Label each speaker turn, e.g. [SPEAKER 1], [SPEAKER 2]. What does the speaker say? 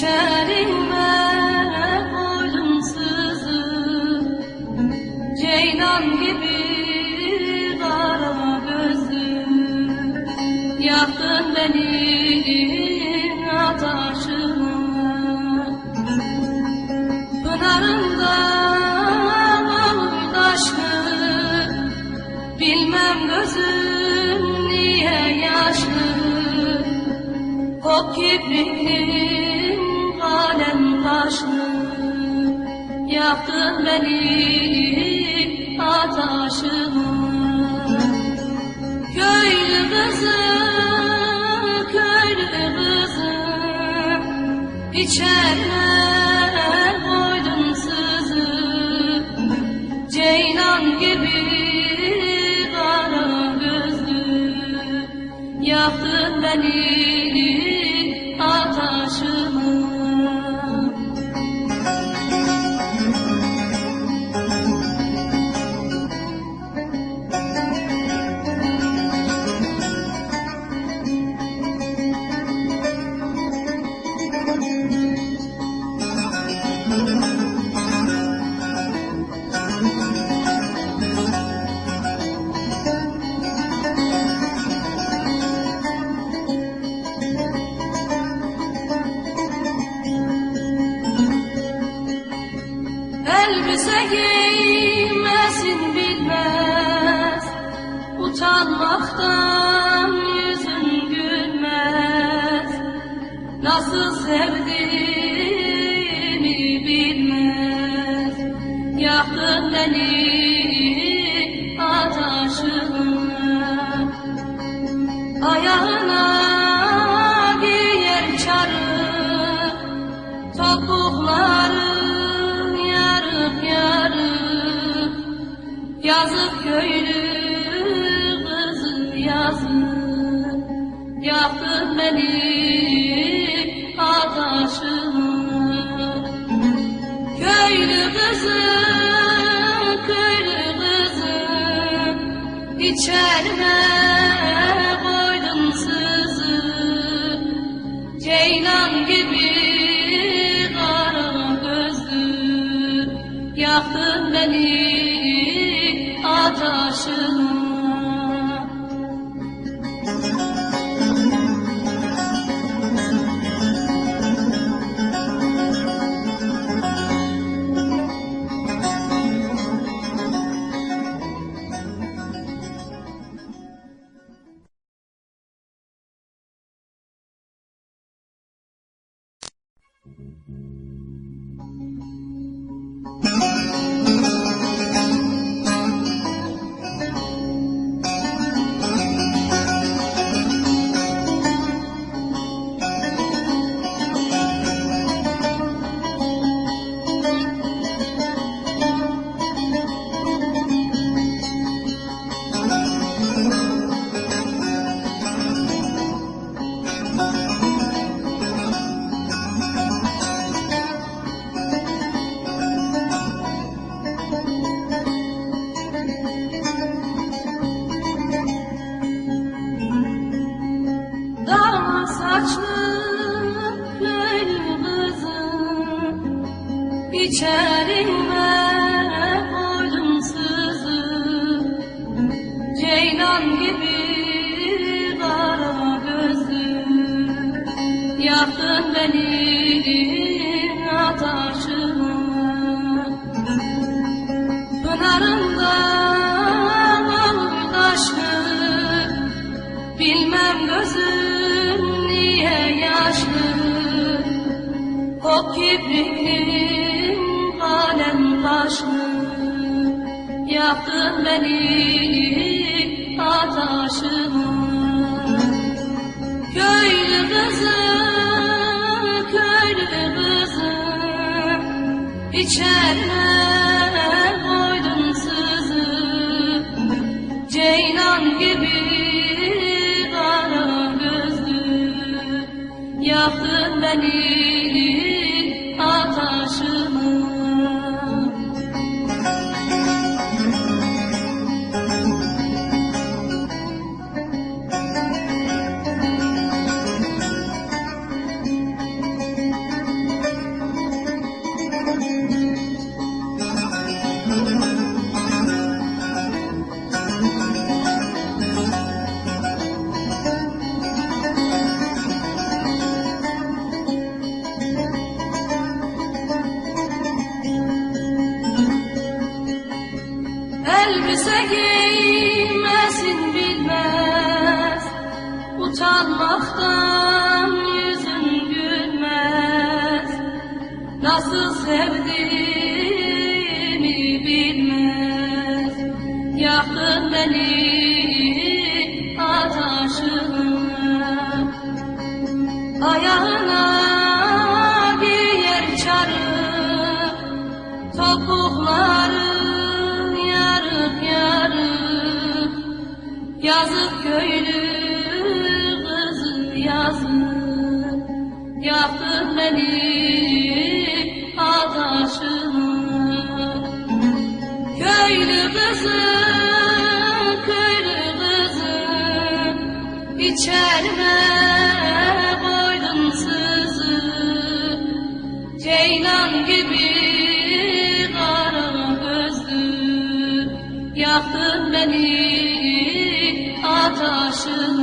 [SPEAKER 1] İçerime koydum Ceylan gibi kara gözü Yaktın beni ateşine Pınarında kalır aşkı Bilmem gözün niye yaşlı? Kok kibritim Yaktın beni ataşımı. Köylü kızı, köylü kızı İçerine koydum sızı. Ceylan gibi kara gözlü Yaktın beni Elbise giymesin bilmez. Utanmaktan yüzün gülmez. Nasıl sevdiğimi bilmez. Yaktın beni beni ataşını Köylü kızı, köylü kızı İçerime koydum Ceylan gibi kara gözlü Yaktın beni Música saçlı kızım İçerime koydum sızı Ceylan gibi kara gözlü Yaktın beni ataşını Pınarından taşlı Bilmem gözüm O kibritin kalem taşlı. Yaktın beni ataşımı Köylü kızı, köylü kızı. İçerine koydum sızı. Ceylan gibi kara gözlü. Yaktın beni Yaktın beni ataşına Ayağına giyer çarı Topukları yarık yarık Yazık köylü kızı yazık. Yaptın beni adaşına Köylü kızı, İçerime koydun sızı. Ceylan gibi kara gözlü Yaktın beni ataşına